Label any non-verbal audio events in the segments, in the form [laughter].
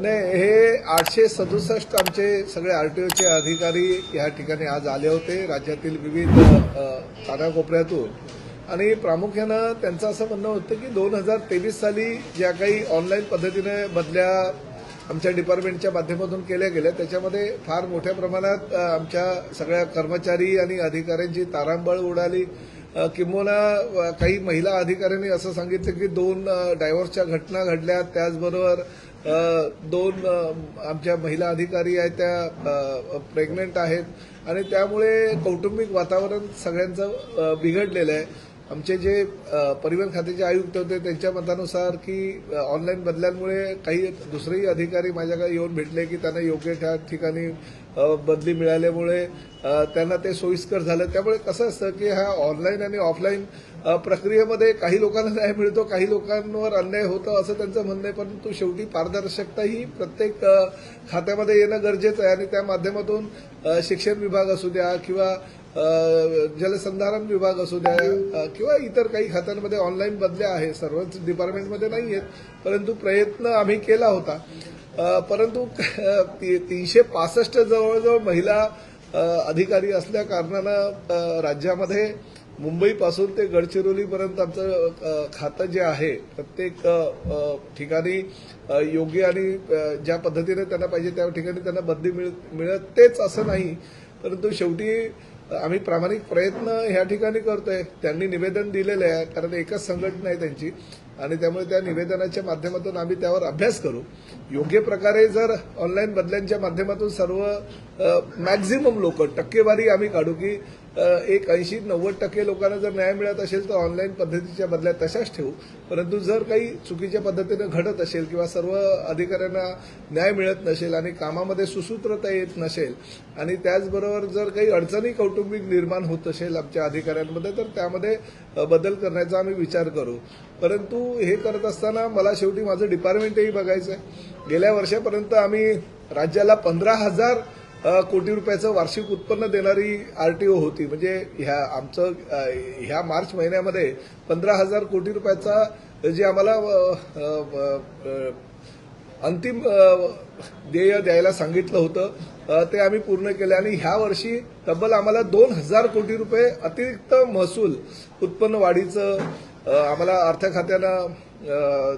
नाही हे आठशे सदुसष्ट आमचे सगळे आरटीओचे अधिकारी या ठिकाणी आज आले होते. राज्यातील विविध कानाकोपऱ्यातून. आणि प्रामुख्यानं त्यांचं असं म्हणणं होतं की दोन हजार तेवीस साली ज्या काही ऑनलाईन पद्धतीने बदल्या आमच्या डिपार्टमेंटच्या माध्यमातून केल्या गेल्या त्याच्यामध्ये फार मोठ्या प्रमाणात आमच्या सगळ्या कर्मचारी आणि अधिकाऱ्यांची तारांबळ उडाली. किंबहुना काही महिला अधिकाऱ्यांनी असं सांगितलं की दोन डायव्हर्सच्या घटना घडल्या. त्याचबरोबर दोन आमच्या महिला अधिकारी आहेत त्या प्रेग्नेंट आहेत. आणि त्यामुळे कौटुंबिक वातावरण सगळ्यांचं बिघडलेलं आहे. आमचे जे परिवहन खात्याचे आयुक्त होते त्यांच्या मतानुसार की ऑनलाईन बदल्यांमुळे काही दुसरेही अधिकारी माझ्याकडे येऊन भेटले की त्यांना योग्य त्या ठिकाणी बदली मिळाल्यामुळे त्यांना ते सोयीस्कर झालं. त्यामुळे कसं असतं की हा ऑनलाईन आणि ऑफलाईन प्रक्रियेमध्ये काही लोकांना न्याय मिळतो काही लोकांवर अन्याय होतो असं त्यांचं म्हणणं आहे परंतु शेवटी पारदर्शकता ही प्रत्येक खात्यामध्ये येणं गरजेचं आहे. आणि त्या माध्यमातून शिक्षण विभाग असू द्या किंवा जलसंधारण विभाग असू द्या किंवा इतर काही खात्यांमध्ये ऑनलाईन बदल्या आहे सर्वच डिपार्टमेंटमध्ये नाही आहेत परंतु प्रयत्न आम्ही केला होता. परंतु ती- तीनशे पासष्ट जवळजवळ महिला अधिकारी असल्या कारणानं राज्यामध्ये मुंबईपासून ते गडचिरोलीपर्यंत आमचं खातं जे आहे प्रत्येक ठिकाणी योग्य आणि ज्या पद्धतीने त्यांना पाहिजे त्या ठिकाणी त्यांना बदली मिळत तेच असं नाही. परंतु शेवटी आम्ही प्रामाणिक प्रयत्न ह्या ठिकाणी करतोय. त्यांनी निवेदन दिलेलं आहे कारण एकच संघटना आहे त्यांची. आणि त्यामुळे त्या निवेदनाच्या माध्यमातून आम्ही त्यावर अभ्यास करू. योग्य प्रकारे जर ऑनलाईन बदल्यांच्या माध्यमातून सर्व मॅक्झिमम लोक टक्केवारी आम्ही काढू की एक ऐंशी नव्वद टक्के लोकांना जर न्याय मिळत असेल तर ऑनलाईन पद्धतीच्या बदल्या तशाच ठेवू. परंतु जर काही चुकीच्या पद्धतीनं घडत असेल किंवा सर्व अधिकाऱ्यांना न्याय मिळत नसेल आणि कामामध्ये सुसूत्रता येत नसेल आणि त्याचबरोबर जर काही अडचणी कौटुंबिक निर्माण होत असेल आमच्या अधिकाऱ्यांमध्ये तर त्यामध्ये बदल करण्याचा आम्ही विचार करू. परंतु हे करत असताना मला शेवटी माझं डिपार्टमेंटही बघायचं आहे गेल्या वर्षापर्यंत आम्ही राज्याला पंधरा हजार कोटी रुपयाचं वार्षिक उत्पन्न देणारी आरटीओ होती. म्हणजे ह्या आमचं ह्या मार्च महिन्यामध्ये पंधरा हजार कोटी रुपयाचा जे आम्हाला अंतिम देय ध्येय द्यायला सांगितलं होतं ते आम्ही पूर्ण केले. आणि ह्या वर्षी तब्बल आम्हाला दोन हजार कोटी रुपये अतिरिक्त महसूल उत्पन्न वाढीचं आम्हाला अर्थ खात्यानं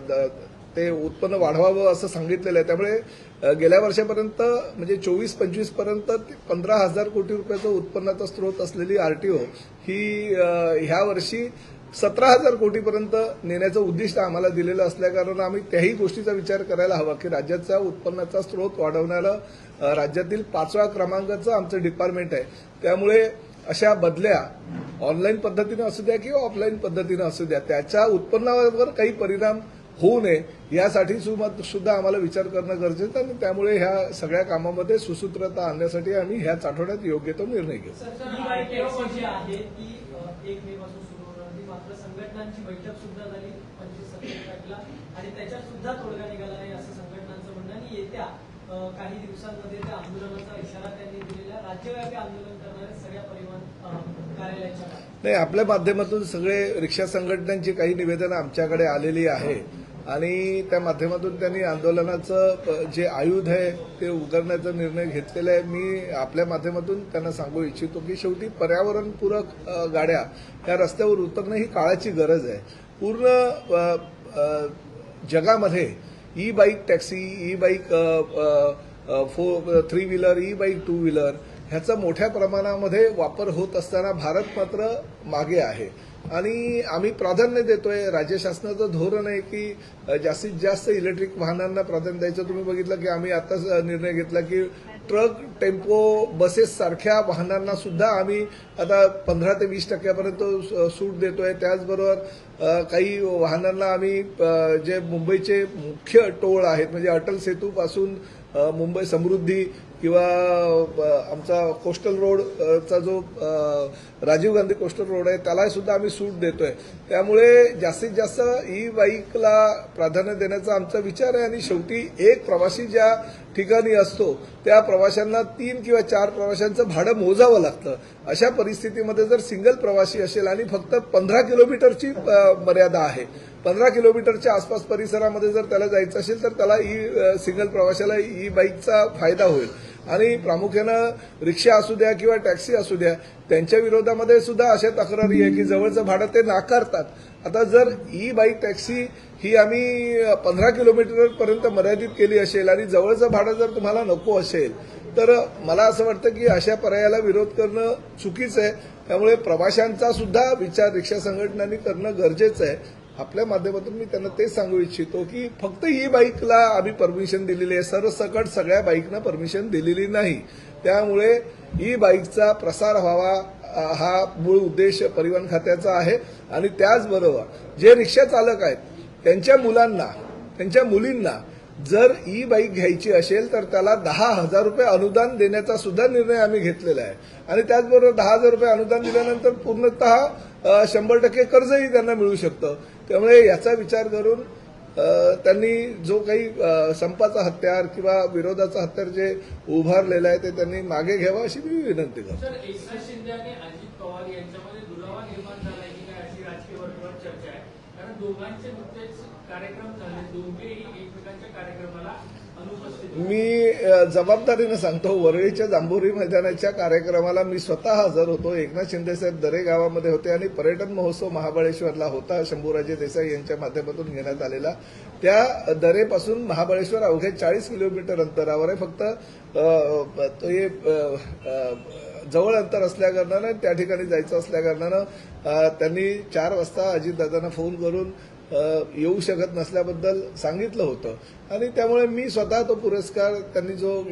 द- ते उत्पन्न वाढवावं असं सांगितलेलं आहे. त्यामुळे गेल्या वर्षापर्यंत म्हणजे चोवीस पंचवीसपर्यंत पंधरा हजार कोटी रुपयाचं उत्पन्नाचा स्रोत असलेली आरटीओ ही ह्या वर्षी सतरा हजार कोटीपर्यंत नेण्याचं उद्दिष्ट आम्हाला दिलेलं असल्याकारणानं आम्ही त्याही गोष्टीचा विचार करायला हवा की राज्याचा उत्पन्नाचा स्रोत वाढवण्याला राज्यातील पाचव्या क्रमांकाचं आमचं डिपार्टमेंट आहे. त्यामुळे अशा बदल्या ऑनलाईन पद्धतीनं असू द्या किंवा ऑफलाईन पद्धतीनं असू द्या त्याच्या उत्पन्नावर काही परिणाम होऊ नये यासाठी सुद्धा आम्हाला विचार करणं गरजेचं आणि त्यामुळे ह्या सगळ्या कामामध्ये सुसूत्रता आणण्यासाठी आम्ही ह्याच आठवड्यात योग्य तो निर्णय घेऊ आरटीओ जी आहे ती अ, एक मे पासून सुरू होणार होती मात्र संघटनांची बैठक सुद्धा झाली पंचवीस सत्तावीस तारखेला आणि त्याच्यात सुद्धा तोडगा निघाला नाही असं संघटनांचं म्हणणं आणि येत्या अ, काही दिवसांमध्ये त्या आंदोलनाचा इशारा त्यांनी दिलेला आहे. राज्यव्यापी आंदोलन करणाऱ्या सगळ्या परिवहन अ, कार्यालयाच्या बाहेर. नाही आपल्या माध्यमातून सगळे रिक्षा संघटनांची काही निवेदनं आमच्याकडे आलेली आहे आणि त्या माध्यमातून त्यांनी आंदोलनाचं जे आयुध आहे ते उघडण्याचा निर्णय घेतलेला आहे. मी आपल्या माध्यमातून त्यांना सांगू इच्छितो की शेवटी पर्यावरणपूरक गाड्या या रस्त्यावर उतरणं ही काळाची गरज आहे. पूर्ण जगामध्ये e bike taxi e bike four three wheeler e bike two wheeler ह्याचा मोठ्या प्रमाणामध्ये वापर होत असताना भारत मात्र मागे आहे. आणि आम्ही प्राधान्य देतोय राज्य शासनाचं धोरण आहे की जास्तीत जास्त इलेक्ट्रिक वाहनांना प्राधान्य द्यायचं. तुम्ही बघितलं की आम्ही आताच निर्णय घेतला की ट्रक टेम्पो बसेस सारख्या वाहनांना सुद्धा आम्ही आता पंधरा ते वीस टक्क्यापर्यंत सूट देतोय. त्याचबरोबर काही वाहनांना आम्ही जे मुंबईचे मुख्य टोळ आहेत म्हणजे अटल सेतूपासून मुंबई समृद्धी किंवा आमचा कोस्टल रोडचा जो राजीव गांधी कोस्टल रोड आहे त्याला सुद्धा आम्ही सूट देतोय. त्यामुळे जास्तीत जास्त ई बाईकला प्राधान्य देण्याचा आमचा विचार आहे आणि शेवटी एक प्रवासी ज्या ठिकाणी असतो त्या प्रवाशांना तीन किंवा चार प्रवाशांचं भाडं मोजावं लागतं. अशा परिस्थितीमध्ये जर सिंगल प्रवासी असेल आणि फक्त पंधरा किलोमीटरची मर्यादा आहे पंधरा किलोमीटरच्या आसपास परिसरामध्ये जर त्याला जायचं असेल तर त्याला ई सिंगल प्रवाशाला ई बाईकचा फायदा होईल. आणि प्रामुख्यानं रिक्षा असू द्या किंवा टॅक्सी असू द्या त्यांच्या विरोधामध्ये सुद्धा अशा तक्रारी आहे की जवळचं भाडं ते नाकारतात. आता जर ई बाईक टॅक्सी ही आम्ही पंधरा किलोमीटरपर्यंत मर्यादित केली असेल आणि जवळचं भाडं जर तुम्हाला नको असेल तर मला असं वाटतं की अशा पर्यायाला विरोध करणं चुकीचं आहे. त्यामुळे प्रवाशांचा सुद्धा विचार रिक्षा संघटनांनी करणं गरजेचं आहे. आपल्या माध्यमातून मी त्यांना तेच सांगू इच्छितो की फक्त ही बाईकला आम्ही परमिशन दिलेली आहे. सरसकट सगळ्या बाईकना परमिशन दिलेली नाही. त्यामुळे ई बाईकचा प्रसार व्हावा हा मूळ उद्देश परिवहन खात्याचा आहे. आणि त्याचबरोबर जे रिक्षा चालक आहेत त्यांच्या मुलांना त्यांच्या मुलींना जर ई बाईक घ्यायची असेल तर त्याला दहा हजार रुपये अनुदान देण्याचा सुद्धा निर्णय आम्ही घेतलेला आहे. आणि त्याचबरोबर दहा हजार रुपये अनुदान दिल्यानंतर पूर्णतः शंभर टक्के कर्जही त्यांना मिळू शकतं. त्यामुळे याचा विचार करून त्यांनी जो काही संपाचा हत्यार किंवा विरोधाचा हत्यार जे उभारलेलं आहे ते त्यांनी मागे घ्यावा अशी मी विनंती करतो. दोघांचे नुकतेच कार्यक्रम झाले. दोघेही एकमेकांच्या कार्यक्रमाला मी जबाबदारीनं सांगतो वरळीच्या जांभोरी मैदानाच्या कार्यक्रमाला मी स्वतः हजर होतो. एकनाथ शिंदेसाहेब दरे गावामध्ये होते आणि पर्यटन महोत्सव महाबळेश्वरला होता. शंभूराजे देसाई यांच्या माध्यमातून घेण्यात आलेला. त्या दरेपासून महाबळेश्वर अवघ्या चाळीस किलोमीटर अंतरावर आहे. फक्त ते जवळ अंतर असल्याकारणानं त्या ठिकाणी जायचं असल्याकारणानं त्यांनी चार वाजता अजितदादांना फोन करून येऊ शकत नसल्याबद्दल सांगितलं होतं. आणि त्यामुळे मी स्वतः तो पुरस्कार त्यांनी जो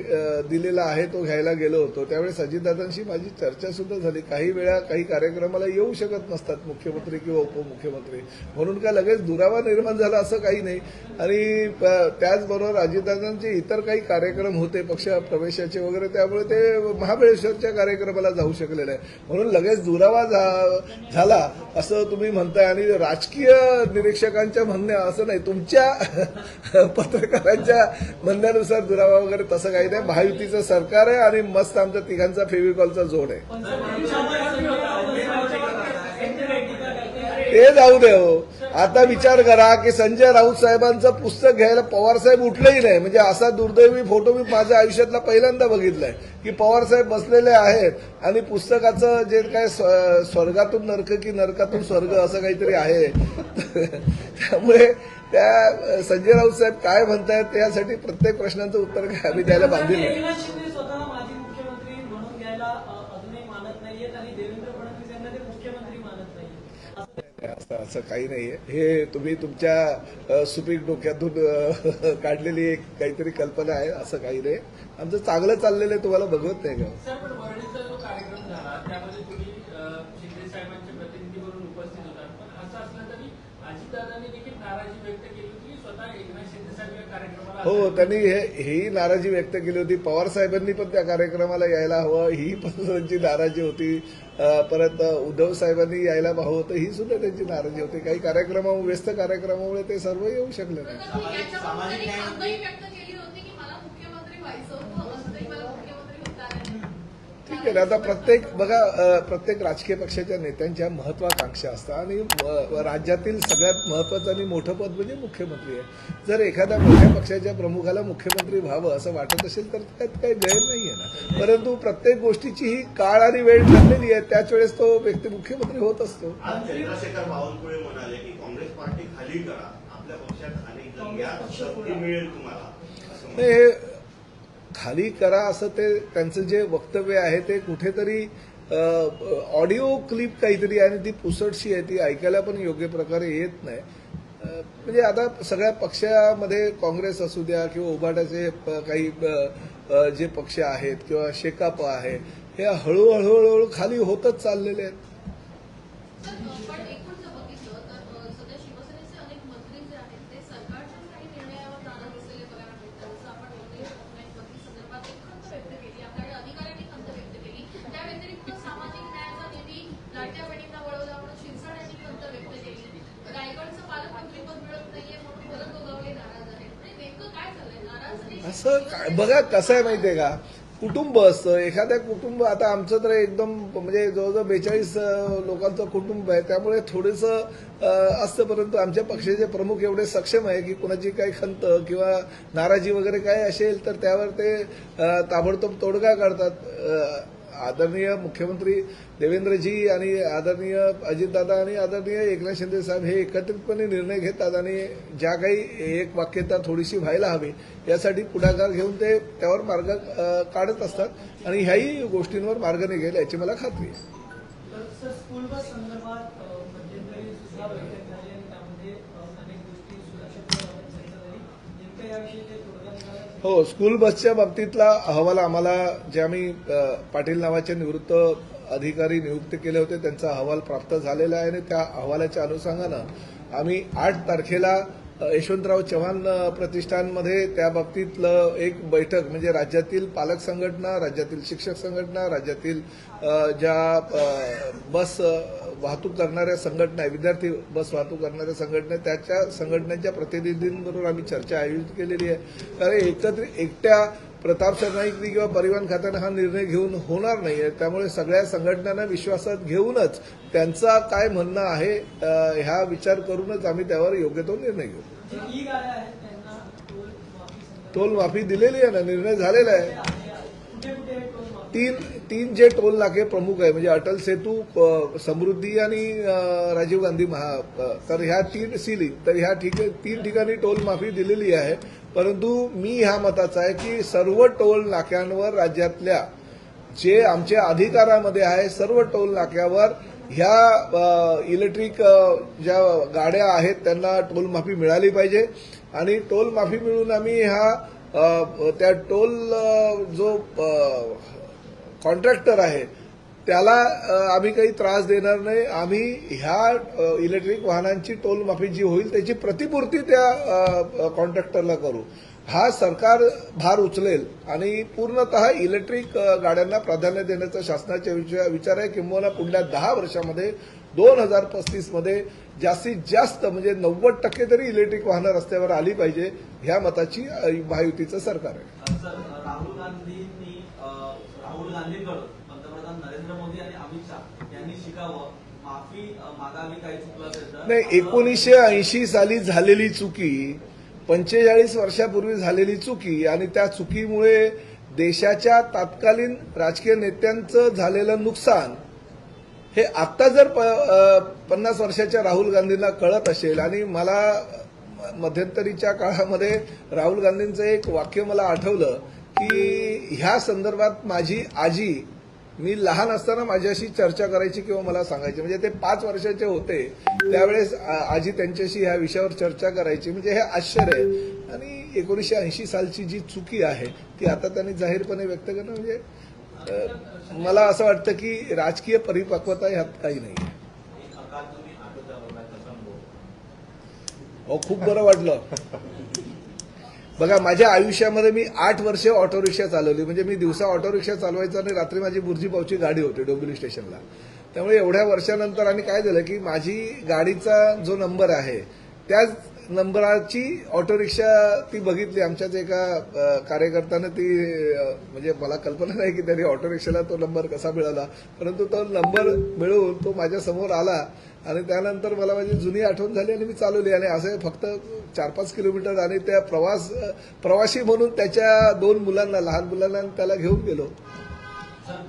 दिलेला आहे तो घ्यायला गेलो होतो. त्यावेळेस अजितदादांशी माझी चर्चा सुद्धा झाली. काही वेळा काही कार्यक्रमाला येऊ शकत नसतात मुख्यमंत्री किंवा उपमुख्यमंत्री. म्हणून काय लगेच दुरावा निर्माण झाला असं काही नाही. आणि प- त्याचबरोबर अजितदादांचे इतर काही कार्यक्रम होते पक्ष प्रवेशाचे वगैरे त्यामुळे ते महाबळेश्वरच्या कार्यक्रमाला जाऊ शकलेलं आहे म्हणून लगेच दुरावा झा- झाला असं तुम्ही म्हणताय. आणि राजकीय निरीक्षक निरीक्षकांच्या म्हणण्या असं नाही. तुमच्या [laughs] पत्रकारांच्या म्हणण्यानुसार दुरावा वगैरे तसं काही नाही. महायुतीचं सरकार आहे आणि मस्त आमच्या तिघांचा फेविकॉलचा जोड आहे. ते जाऊ दे हो. आता विचार करा की संजय राऊत साहेबांचं पुस्तक घ्यायला पवार साहेब उठलेही नाही. म्हणजे असा दुर्दैवी फोटो मी माझ्या आयुष्यातला पहिल्यांदा बघितलाय की पवार साहेब बसलेले आहेत आणि पुस्तकाचं जे काय स्वर्गातून नरक की नरकातून स्वर्ग असं काहीतरी आहे. त्यामुळे त्या संजय राऊत साहेब काय म्हणतायत त्यासाठी प्रत्येक प्रश्नाचं उत्तर काय आम्ही द्यायला बांधील असं असं काही नाहीये. हे तुम्ही तुमच्या सुपीक डोक्यातून [laughs] काढलेली एक काहीतरी कल्पना आहे असं काही नाही. आमचं चांगलं चाललेलं आहे तुम्हाला बघवत नाही का सर पण वरळीचा जो कार्यक्रम झाला त्यामध्ये तुम्ही अं, शिंदे साहेबांचे प्रतिनिधी म्हणून उपस्थित होता पण असं असलं तरी अजितदादांनी देखील नाराजी व्यक्त केली होती की स्वतः एकनाथ शिंदे साहेब या कार्यक्रमाला हो त्यांनी हे ही नाराजी व्यक्त केली होती. पवार साहेबांनी पण त्या कार्यक्रमाला यायला हवं. ही पण त्यांची नाराजी होती. परत उद्धव साहेबांनी यायला हवं होतं. ही सुद्धा त्यांची नाराजी होती. काही कार्यक्रमामुळे व्यस्त कार्यक्रमामुळे ते सर्व येऊ शकले नाही याच्याबद्दल एक खंतही व्यक्त केली होती की मला मुख्यमंत्री व्हायचं होतं असंही मला मुख्यमंत्री होता आलं नाही. आहे ना आता प्रत्येक बघा प्रत्येक राजकीय पक्षाच्या नेत्यांच्या महत्वाकांक्षा असतात आणि राज्यातील सगळ्यात महत्वाचं आणि मोठं पद म्हणजे मुख्यमंत्री आहे. जर एखाद्या मोठ्या पक्षाच्या प्रमुखाला मुख्यमंत्री व्हावं असं वाटत असेल तर त्यात काही गैर नाहीये ना. परंतु प्रत्येक गोष्टीची ही काळ आणि वेळ ठरलेली आहे त्याच वेळेस तो व्यक्ती मुख्यमंत्री होत असतो. चंद्रशेखर बावनकुळे म्हणाले की काँग्रेस पार्टी खाली करा आपल्या पक्षात आणि मिळेल तुम्हाला. नाही, हे खाली करा असं ते त्यांचं जे वक्तव्य आहे ते कुठेतरी ऑडिओ क्लिप काहीतरी आहे आणि ती पुसटशी आहे ती ऐकायला पण योग्य प्रकारे येत नाही. म्हणजे आता सगळ्या पक्षामध्ये काँग्रेस असू द्या किंवा उभाटाचे प- काही जे पक्ष आहेत किंवा शेकाप आहे हे हळूहळू हळूहळू खाली होतच चाललेले आहेत तर, अ, पण एकूण जर बघितलं तर अ, सध्या शिवसेनेचे अनेक मंत्री जे आहेत ते सरकारच्या काही निर्णयावर नाराज असलेले बघायला मिळतात जसं आपण वंदे ऑनलाईन पदवी संदर्भात एक खंत व्यक्त केली आपल्याकडे अधिकाऱ्यांनी खंत व्यक्त केली त्या व्यतिरिक्त सामाजिक न्यायाचा निधी लाडक्या बहिणींना वळवला म्हणून शिरसाट यांनी खंत व्यक्त केली रायगडचं पालकमंत्रीपद मिळत नाहीये म्हणून भरत गोगावले नाराज आहेत म्हणजे नेमकं काय झालंय नाराज आणि असं काय बघा कसं आहे माहितीये का? कुटुंब असतं. एखाद्या कुटुंब आता आमचं तर एकदम म्हणजे जवळजवळ बेचाळीस लोकांचं कुटुंब आहे. त्यामुळे थोडंसं असतं. परंतु आमच्या पक्षाचे प्रमुख एवढे सक्षम आहे की कुणाची काही खंत किंवा नाराजी वगैरे काय असेल तर त्यावर ते ताबडतोब तोडगा काढतात. आदरणीय मुख्यमंत्री देवेंद्रजी आणि आदरणीय अजितदादा आणि आदरणीय एकनाथ शिंदे साहेब हे एकत्रितपणे निर्णय घेतात आणि ज्या काही एक वाक्यता थोडीशी व्हायला हवी यासाठी पुढाकार घेऊन ते त्यावर मार्ग काढत असतात आणि ह्याही गोष्टींवर मार्ग निघेल याची मला खात्री आहे. त्यामध्ये अनेक गोष्टी हो स्कूल बसच्या बाबतीतला अहवाल आम्हाला जे आम्ही पाटील नावाचे निवृत्त अधिकारी नियुक्त केले होते त्यांचा अहवाल प्राप्त झालेला आहे आणि त्या अहवालाच्या अनुषंगानं आम्ही आठ तारखेला यशवंतराव चव्हाण प्रतिष्ठानमध्ये त्या बाबतीतलं एक बैठक म्हणजे राज्यातील पालक संघटना राज्यातील शिक्षक संघटना राज्यातील ज्या बस वाहतूक करणाऱ्या संघटना आहे विद्यार्थी बस वाहतूक करणाऱ्या संघटना त्याच्या संघटनेच्या प्रतिनिधींबरोबर आम्ही चर्चा आयोजित केलेली आहे. कारण एकत्र एकट्या प्रताप सरनाईकनी किंवा परिवहन खात्यानं हा निर्णय घेऊन होणार नाहीये. त्यामुळे सगळ्या संघटनांना विश्वासात घेऊनच त्यांचा काय म्हणणं आहे ह्या विचार करूनच आम्ही त्यावर योग्य तो निर्णय घेऊ. टोल माफी दिलेली आहे ना निर्णय झालेला आहे. तीन तीन जे टोल नाके प्रमुख आहे म्हणजे अटल सेतू समृद्धी आणि राजीव गांधी महा तर ह्या तीन सिलिंग तर ह्या ठिक तीन ठिकाणी टोल माफी दिलेली आहे. परंतु मी ह्या मताचा आहे की सर्व टोल नाक्यांवर राज्यातल्या जे आमच्या अधिकारामध्ये आहे सर्व टोल नाक्यावर ह्या इलेक्ट्रिक ज्या गाड्या आहेत त्यांना टोल माफी मिळाली पाहिजे. आणि टोल माफी मिळून आम्ही ह्या त्या टोल जो कॉन्ट्रॅक्टर आहे त्याला आम्ही काही त्रास देणार नाही. आम्ही ह्या इलेक्ट्रिक वाहनांची टोल माफी जी होईल त्याची प्रतिपूर्ती त्या कॉन्ट्रॅक्टरला करू. हा सरकार भार उचलेल आणि पूर्णतः इलेक्ट्रिक गाड्यांना प्राधान्य देण्याचा शासनाचा विचार विचार आहे. किंबहुना पुढल्या दहा वर्षामध्ये दोन हजार पस्तीसमध्ये जास्तीत जास्त म्हणजे नव्वद टक्के तरी इलेक्ट्रिक वाहनं रस्त्यावर आली पाहिजे ह्या मताची महायुतीचं सरकार आहे सर राहुल गांधींनी अ, राहुल गांधींकडून पंतप्रधान नरेंद्र मोदी आणि अमित शहा यांनी शिकावं. माफी मागावी काही चुकलं असेल तर. नाही एकोणीसशे ऐंशी साली झालेली चुकी पंचेचाळीस वर्षापूर्वी झालेली चुकी आणि त्या चुकीमुळे देशाच्या तात्कालीन राजकीय नेत्यांचं झालेलं नुकसान हे आत्ता जर पन्नास वर्षाच्या राहुल गांधींना कळत असेल आणि मला मध्यंतरीच्या काळामध्ये राहुल गांधींचं एक वाक्य मला आठवलं की ह्या संदर्भात माझी आजी मी लहान असताना माझ्याशी चर्चा करायची किंवा मला सांगायची. म्हणजे ते पाच वर्षाचे होते. त्यावेळेस आजी त्यांच्याशी ह्या विषयावर चर्चा करायची. म्हणजे हे आश्चर्य आहे. आणि एकोणीसशे ऐंशी सालची जी चुकी आहे ती आता त्यांनी जाहीरपणे व्यक्त करणं म्हणजे मला असं वाटतं की राजकीय परिपक्वता ह्यात काही नाही अहो खूप बरं वाटलं. बघा माझ्या आयुष्यामध्ये मी आठ वर्ष ऑटो रिक्षा चालवली. म्हणजे मी दिवसा ऑटो रिक्षा चालवायचं आणि रात्री माझी बुर्जी पावची गाडी होती डोंबिवली स्टेशनला. त्यामुळे एवढ्या वर्षानंतर आम्ही काय झालं की माझी गाडीचा जो नंबर आहे त्याच नंबराची ऑटो रिक्षा ती बघितली. आमच्याच एका कार्यकर्त्यानं ती म्हणजे मला कल्पना नाही की त्यांनी ऑटो रिक्षाला तो नंबर कसा मिळाला. परंतु तो नंबर मिळवून तो माझ्यासमोर आला. आणि त्यानंतर मला माझी जुनी आठवण झाली आणि मी चालवली. आणि असे फक्त चार पाच किलोमीटर आणि त्या प्रवास प्रवासी म्हणून त्याच्या दोन मुलांना लहान मुलांना त्याला घेऊन गेलो.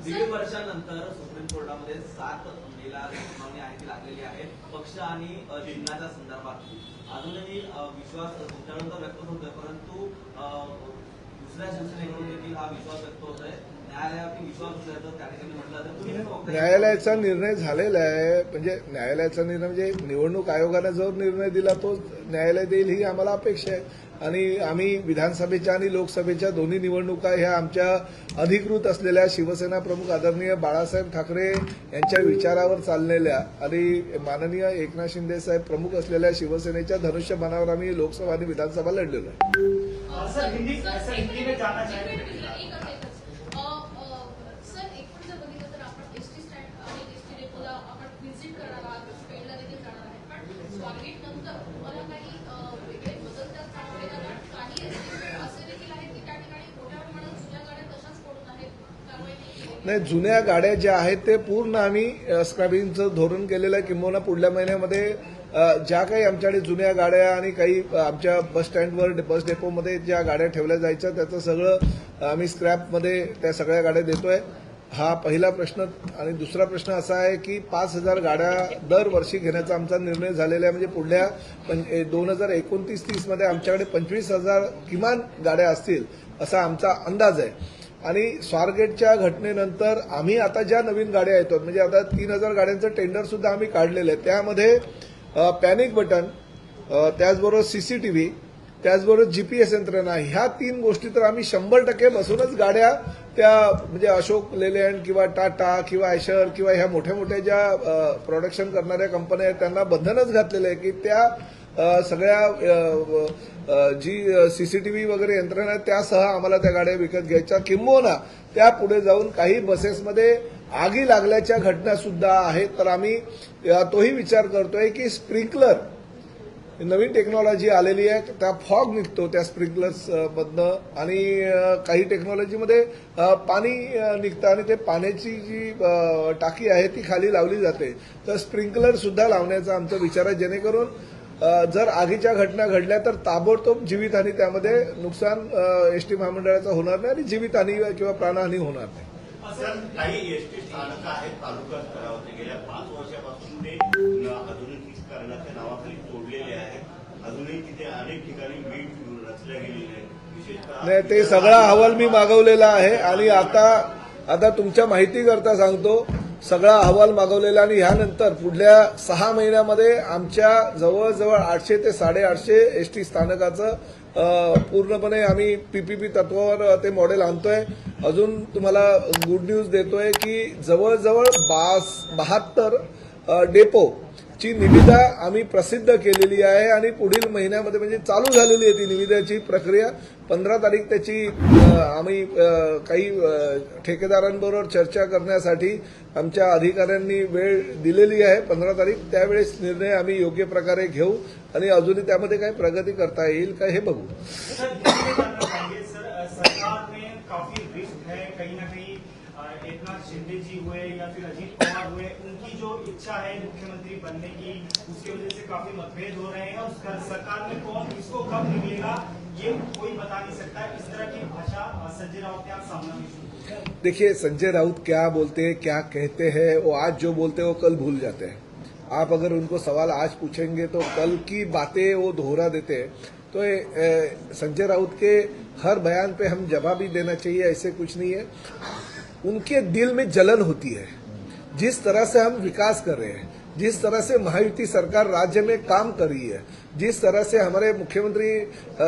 दीड वर्षानंतर सुप्रीम कोर्टामध्ये सात मेला सुनावणी आहे लागलेली आहे. पक्ष आणि चिन्हाच्या संदर्भात. अजूनही विश्वास तुमच्यानंतर व्यक्त होतोय परंतु दुसऱ्या शिवसेनेकडून देखील हा विश्वास व्यक्त होत आहे न्यायालयाचा निर्णय झालेला आहे. म्हणजे न्यायालयाचा निर्णय म्हणजे निवडणूक आयोगानं जो निर्णय दिला तो न्यायालय देईल ही आम्हाला अपेक्षा आहे. आणि आम्ही विधानसभेच्या आणि लोकसभेच्या दोन्ही निवडणुका ह्या आमच्या अधिकृत असलेल्या शिवसेना प्रमुख आदरणीय बाळासाहेब ठाकरे यांच्या विचारावर चाललेल्या आणि माननीय एकनाथ शिंदे साहेब प्रमुख असलेल्या शिवसेनेच्या धनुष्यबाणावर आम्ही लोकसभा आणि विधानसभा लढलेलो आहे. नाही जुन्या गाड्या ज्या आहेत ते पूर्ण आम्ही स्क्रॅबिंगचं धोरण केलेलं आहे. किंबहुना पुढल्या महिन्यामध्ये ज्या काही आमच्याकडे जुन्या गाड्या आणि काही आमच्या बस स्टँडवर बस डेपोमध्ये ज्या गाड्या ठेवल्या जायच्या त्याचं सगळं आम्ही स्क्रॅपमध्ये त्या सगळ्या गाड्या देतोय. हा पहिला प्रश्न आणि दुसरा प्रश्न असा आहे की पाच हजार गाड्या दरवर्षी घेण्याचा आमचा निर्णय झालेला आहे. म्हणजे पुढल्या दोन हजार एकोणतीस तीसमध्ये आमच्याकडे पंचवीस हजार किमान गाड्या असतील असा आमचा अंदाज आहे. आणि स्वारगेटच्या घटनेनंतर आम्ही आता ज्या नवीन गाड्या येतात म्हणजे आता तीन हजार गाड्यांचं टेंडर सुद्धा आम्ही काढलेलं आहे. त्यामध्ये पॅनिक बटन त्याचबरोबर सीसीटीव्ही त्याचबरोबर जीपीएस यंत्रणा ह्या तीन गोष्टी तर आम्ही शंभर टक्के बसूनच गाड्या त्या म्हणजे अशोक लेलँड किंवा टाटा किंवा आयशर किंवा ह्या मोठ्या मोठ्या ज्या प्रोडक्शन करणाऱ्या कंपन्या आहेत त्यांना बंधनच घातलेलं आहे की त्या सगळ्या जी सीसीटीव्ही वगैरे यंत्रणा आहे त्यासह आम्हाला त्या गाड्या विकत घ्यायच्या. किंबहुना त्या पुढे जाऊन काही बसेसमध्ये आगी लागल्याच्या घटना सुद्धा आहेत. तर आम्ही तोही विचार करतोय की स्प्रिंकलर नवीन टेक्नॉलॉजी आलेली आहे. त्या फॉग निघतो त्या स्प्रिंकलर्स मधनं. आणि काही टेक्नॉलॉजीमध्ये पाणी निघतं आणि ते पाण्याची जी टाकी आहे ती खाली लावली जाते. तर स्प्रिंकलर सुद्धा लावण्याचा आमचा विचार आहे. जेणेकरून जर आगीच्या घटना घडल्या तर ताबडतोब जीवितहानी त्यामध्ये नुकसान एसटी महामंडळाचं होणार नाही आणि जीवितहानी किंवा प्राणहानी होणार नाही. काही एसटी स्थानक आहेत तालुका स्तरावरती. गेल्या पाच वर्षापासून ते आधुनिकीकरणाच्या अजूनही तिथे अनेक ठिकाणी वीट रचल्या गेलेले आहेत. विशेषतः नाही ते सगळा अहवाल मी मागवलेला आहे आणि आता आता तुमच्या माहितीकरता सांगतो सगळा अहवाल मागवलेला आणि ह्यानंतर पुढल्या सहा महिन्यामध्ये आमच्या जवळजवळ आठशे ते साडेआठशे एस टी स्थानकाचं पूर्णपणे आम्ही पीपीपी तत्वावर ते मॉडेल आणतोय. अजून तुम्हाला गुड न्यूज देतोय की जवळजवळ बास बहात्तर डेपो ची निविदा आम्ही प्रसिद्ध केलेली आहे आणि पुढील महिन्यामध्ये म्हणजे चालू झालेली आहे ती निविदाची प्रक्रिया. पंधरा तारीख त्याची आम्ही काही ठेकेदारांबरोबर चर्चा करण्यासाठी आमच्या अधिकाऱ्यांनी वेळ दिलेली आहे. पंधरा तारीख त्यावेळेस निर्णय आम्ही योग्य प्रकारे घेऊ आणि अजूनही त्यामध्ये काही प्रगती करता येईल का हे बघू. सरकार में काफी रिस्क है कहीं ना कहीं एकनाथ शिंदे जी हुए या फिर अजीत इच्छा है मुख्यमंत्री बनने की, उसकी वजह से काफ़ी मतभेद हो रहे हैं उसका- सरकार में कौन किसको कब निकलेगा ये कोई बता नहीं सकता। इस तरह की भाषा संजय राउत के आप सामना में देखिए, संजय राउत क्या बोलते हैं क्या कहते हैं, वो आज जो बोलते हैं वो कल भूल जाते हैं। आप अगर उनको सवाल आज पूछेंगे तो कल की बातें वो दोहरा देते हैं। तो संजय राउत के हर बयान पे हम जवाब ही देना चाहिए, ऐसे कुछ नहीं है। उनके दिल में जलन होती है। जिस तरह से हम विकास कर रहे हैं जिस तरह से महायुति सरकार राज्य में काम कर रही है, जिस तरह से हमारे मुख्यमंत्री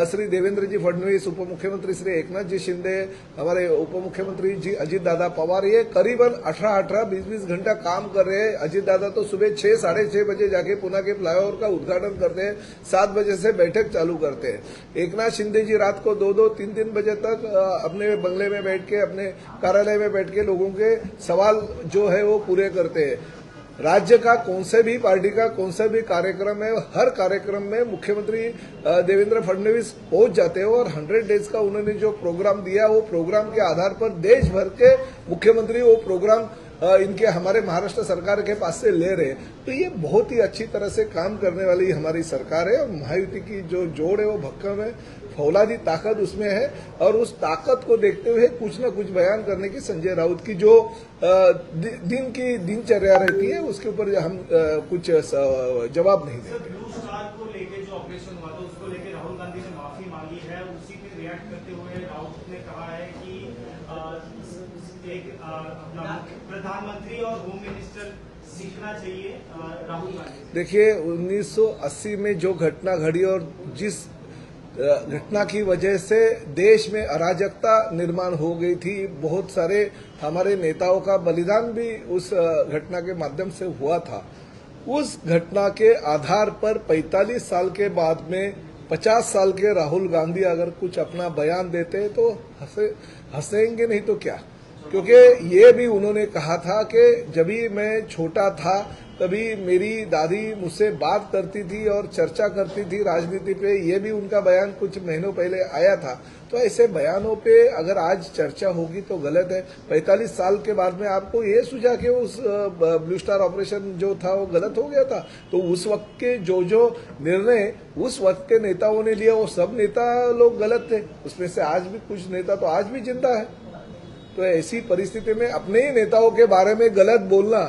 श्री देवेंद्र जी फडणवीस उप मुख्यमंत्री श्री एकनाथ जी शिंदे, हमारे उप मुख्यमंत्री जी अजीत दादा पवार, ये करीबन 18 18 20 20 घंटा काम कर रहे हैं। अजीत दादा तो सुबह छह, साढ़े छह बजे जाके पुणे के फ्लाईओवर का उद्घाटन करते हैं, सात बजे से बैठक चालू करते हैं। एकनाथ शिंदे जी रात को दो दो तीन तीन बजे तक अपने बंगले में बैठ के, अपने कार्यालय में बैठ के लोगों के सवाल जो है वो पूरे करते हैं। राज्य का कौन से भी पार्टी का कौन सा भी कार्यक्रम है, हर कार्यक्रम में मुख्यमंत्री देवेंद्र फडणवीस पहुँच जाते हैं और हंड्रेड डेज़ का उन्होंने जो प्रोग्राम दिया, वो प्रोग्राम के आधार पर देश भर के मुख्यमंत्री वो प्रोग्राम इनके हमारे महाराष्ट्र सरकार के पास से ले रहे हैं। तो ये बहुत ही अच्छी तरह से काम करने वाली हमारी सरकार है और महायुति की जो जोड़ है, वो भक्कम है। फौलादी ताकत उसमें है और उस ताकत को देखते हुए कुछ न कुछ बयान करने की संजय राउत की जो अ, दि- दिन की दिनचर्या रहती है उसके ऊपर हम अ, कुछ स- जवाब नहीं सर देते ब्लू स्टार को लेके जो ऑपरेशन हुआ था उसको लेके राहुल गांधी ने माफी मांगी है। उसी पे रिएक्ट करते हुए राउत ने कहा है कि अ, एक अ, अपना प्रधानमंत्री और होम मिनिस्टर सीखना चाहिए अ, राहुल गांधी। से देखिए 1980 में जो घटना घड़ी और जिस अ, घटना की वजह से देश में अराजकता निर्माण हो गई थी। बहुत सारे हमारे नेताओं का बलिदान भी उस घटना के माध्यम से हुआ था। उस घटना के आधार पर 45 साल के बाद में 50 साल के राहुल गांधी अगर कुछ अपना बयान देते तो हंसे, हंसेंगे नहीं तो क्या? क्योंकि ये भी उन्होंने कहा था कि जब भी मैं छोटा था कभी मेरी दादी मुझसे बात करती थी और चर्चा करती थी राजनीति पे, ये भी उनका बयान कुछ महीनों पहले आया था। तो ऐसे बयानों पे अगर आज चर्चा होगी तो गलत है। 45 साल के बाद में आपको ये सुझा कि उस ब्लू स्टार ऑपरेशन जो था वो गलत हो गया था। तो उस वक्त के जो जो निर्णय उस वक्त के नेताओं ने लिया वो सब नेता लोग गलत थे। उसमें से आज भी कुछ नेता तो आज भी ज़िंदा है। तो ऐसी परिस्थिति में अपने ही नेताओं के बारे में गलत बोलना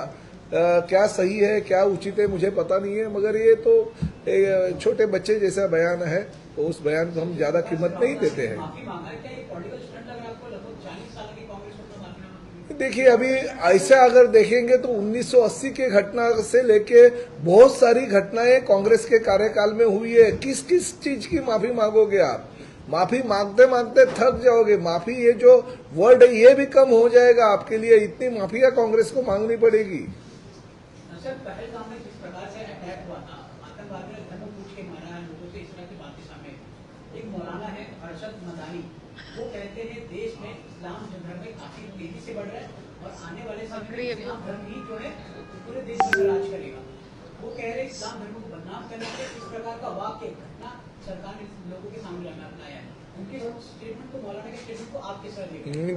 क्या सही है क्या उचित है मुझे पता नहीं है मगर ये तो छोटे बच्चे जैसा बयान है तो उस बयान को हम ज़्यादा कीमत नहीं देते हैं। तो देखिए अभी ऐसा अगर देखेंगे तो 1980 के घटना से लेके बहुत सारी घटनाएँ कांग्रेस के कार्यकाल में हुई है। किस किस चीज़ की माफ़ी मांगोगे आप? माफ़ी मांगते मांगते थक जाओगे। माफ़ी ये जो वर्ड है ये भी कम हो जाएगा आपके लिए। इतनी माफिया कांग्रेस को मांगनी पड़ेगी। सर पहलगाम में जिस प्रकार से अटैक हुआ था आतंकवादियों ने धर्म पूछ के मारा है लोगों से इस तरह की बातें सामने एक मौलाना है अरशद मदानी। वो कहते हैं देश में इस्लाम धर्म में काफ़ी तेज़ी से बढ़ रहा है और आने वाले समय में इस्लाम धर्म ही जो है पूरे देश में राज करेगा। वो कह रहे हैं इस्लाम धर्म को बदनाम करने के इस प्रकार का वाक्य घटना सरकार ने लोगों के सामने लाना अपनाया है। मौलाना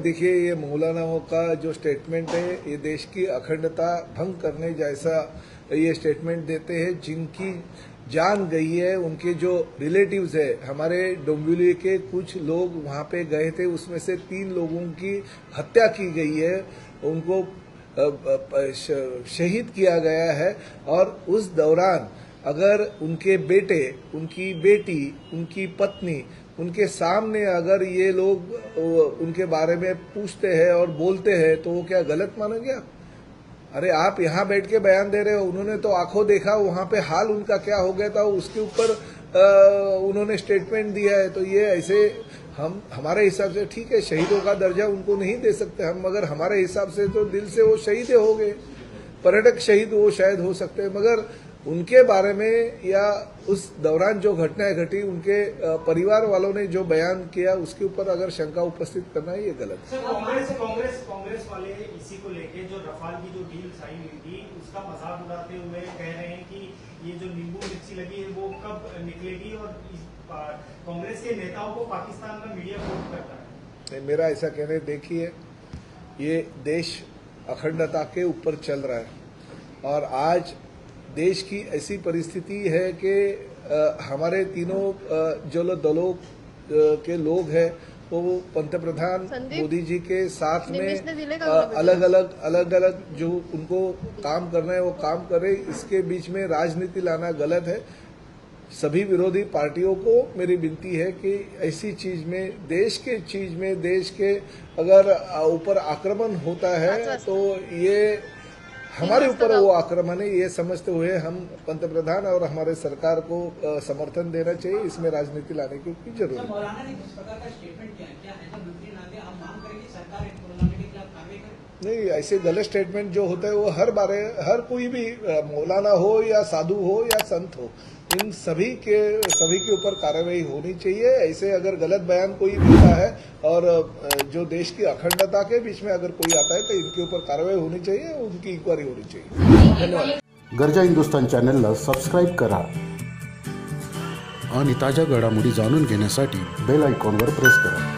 देखिए, ये मौलानाओं का जो स्टेटमेंट है, ये देश की अखंडता भंग करने जैसा ये स्टेटमेंट देते हैं, जिनकी जान गई है, उनके जो रिलेटिव्स है, हमारे डोंबिवली के कुछ लोग वहाँ पे गए थे, उसमें से तीन लोगों की हत्या की गई है, उनको शहीद किया गया है, और उस दौरान अगर उनके बेटे, उनकी बेटी, उनकी पत्नी उनके सामने अगर ये लोग उनके बारे में पूछते हैं और बोलते हैं तो वो क्या गलत मानेंगे आप? अरे, आप यहाँ बैठ के बयान दे रहे हो, उन्होंने तो आँखों देखा, वहाँ पे हाल उनका क्या हो गया था, उसके ऊपर उन्होंने स्टेटमेंट दिया है तो ये ऐसे हम, हमारे हिसाब से ठीक है, शहीदों का दर्जा उनको नहीं दे सकते हम, मगर हमारे हिसाब से तो दिल से वो शहीद हो गए। पर्यटक शहीद वो शायद हो सकते हैं, मगर उनके बारे में या उस दौरान जो घटनाएँ घटी उनके परिवार वालों ने जो बयान किया उसके ऊपर अगर शंका उपस्थित करना है ये गलत है। कांग्रेस कांग्रेस कांग्रेस वाले इसी को लेके जो रफाल की जो डील साइन हुई थी उसका मज़ाक उड़ाते हुए कह रहे हैं कि ये जो नींबू मिर्ची लगी है वो कब निकलेगी और कांग्रेस के नेताओं को पाकिस्तान का मीडिया वोट करता है। मेरा ऐसा कहने देखिए ये देश अखंडता के ऊपर चल रहा है और आज देश की ऐसी परिस्थिति है कि हमारे तीनों जो दलों के लोग हैं वो पंत प्रधान मोदी जी के साथ में अलग अलग अलग अलग जो उनको काम करना है वो काम करे। इसके बीच में राजनीति लाना गलत है। सभी विरोधी पार्टियों को मेरी विनती है कि ऐसी चीज़ में देश के चीज़ में देश के अगर ऊपर आक्रमण होता है तो ये हमारे ऊपर वो आक्रमण है ये समझते हुए हम पंतप्रधान और हमारे सरकार को समर्थन देना चाहिए इसमें राजनीति लाने की ज़रूरत सर मौलाना ने जिस प्रकार का स्टेटमेंट किया है, नहीं ऐसे गलत स्टेटमेंट जो होता है वो हर बारे हर कोई भी मौलाना हो या साधु हो या संत हो इन सभी के सभी के ऊपर कार्रवाई होनी चाहिए। ऐसे अगर गलत बयान कोई देता है और जो देश की अखंडता के बीच में अगर कोई आता है तो इनके ऊपर कार्रवाई होनी चाहिए उनकी इंक्वायरी होनी चाहिए। धन्यवाद। गरजा हिंदुस्तान चॅनलला सबस्क्राईब करा आणि ताज्या घडामोडी जाणून घेण्यासाठी बेल आयकॉनवर प्रेस करा.